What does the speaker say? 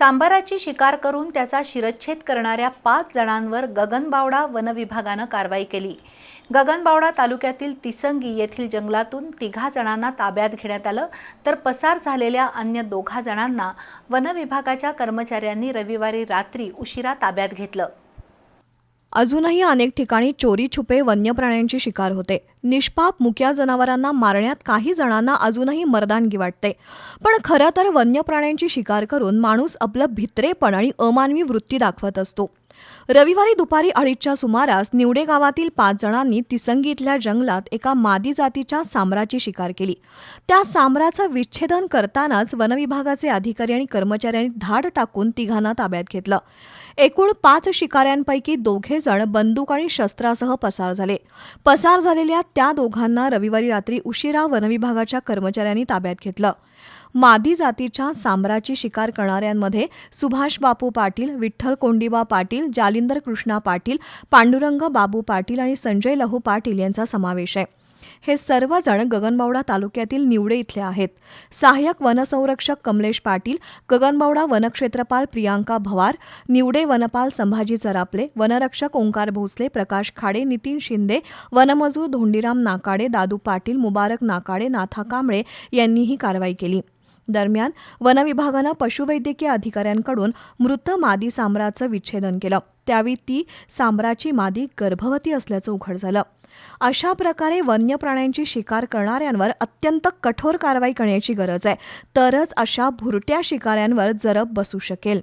सांबाराची शिकार करून त्याचा शिरच्छेद करणाऱ्या पाच जणांवर गगनबावडा वनविभागानं कारवाई केली. गगनबावडा तालुक्यातील तिसंगी येथील जंगलातून तिघा जणांना ताब्यात घेण्यात आलं. तर पसार झालेल्या अन्य दोघा जणांना वनविभागाच्या कर्मचाऱ्यांनी रविवारी रात्री उशिरा ताब्यात घेतलं. अजूनही अनेक ठिकाणी चोरी छुपे वन्य प्राण्यांची शिकार होते. निष्पाप मुक्या जनावरांना मारण्यात काही जणांना अजूनही मर्दानगी वाटते. पण खरं तर वन्य प्राण्यांची शिकार करून माणूस आपलं भित्रेपण आणि अमानवी वृत्ती दाखवत असतो. रविवारी दुपारी अडीचच्या सुमारास निवडे गावातील पाच जणांनी तिसंगी इथल्या जंगलात एका मादी जातीच्या सांबराची शिकार केली. त्या सांबराचं विच्छेदन करतानाच वनविभागाचे अधिकारी आणि कर्मचाऱ्यांनी धाड टाकून तिघांना ताब्यात घेतलं. एकूण पाच शिकाऱ्यांपैकी दोघे जण बंदूक आणि शस्त्रासह पसार झाले. पसार झालेल्या त्या दोघांना रविवारी रात्री उशिरा वनविभागाच्या कर्मचाऱ्यांनी ताब्यात घेतलं. मादी जातीच्या सांबराची शिकार करणाऱ्यांमध्ये सुभाष बापू पाटील विठ्ठल कोंडिबा पाटील जालिंदर कृष्णा पाटील पांडुरंग बाबू पाटील आणि संजय लहू पाटील यांचा समावेश आहे. हे सर्वजण गगनबावडा तालुक्यातील निवडे इथले आहेत. सहाय्यक वनसंरक्षक कमलेश पाटील गगनबावडा वनक्षेत्रपाल प्रियांका भवार निवडे वनपाल संभाजी जरापले वनरक्षक ओंकार भोसले प्रकाश खाडे नितीन शिंदे वनमजूर धोंडीराम नाकाडे दादू पाटील मुबारक नाकाडे नाथा कांबळे यांनी ही कारवाई केली. दरम्यान वनविभागानं पशुवैद्यकीय अधिकाऱ्यांकडून मृत मादी सांबराचं विच्छेदन केलं. त्यावेळी ती सांबराची मादी गर्भवती असल्याचं उघड झालं. अशा प्रकारे वन्य प्राण्यांची शिकार करणाऱ्यांवर अत्यंत कठोर कारवाई करण्याची गरज आहे. तरच अशा भुरट्या शिकाऱ्यांवर जरब बसू शकेल.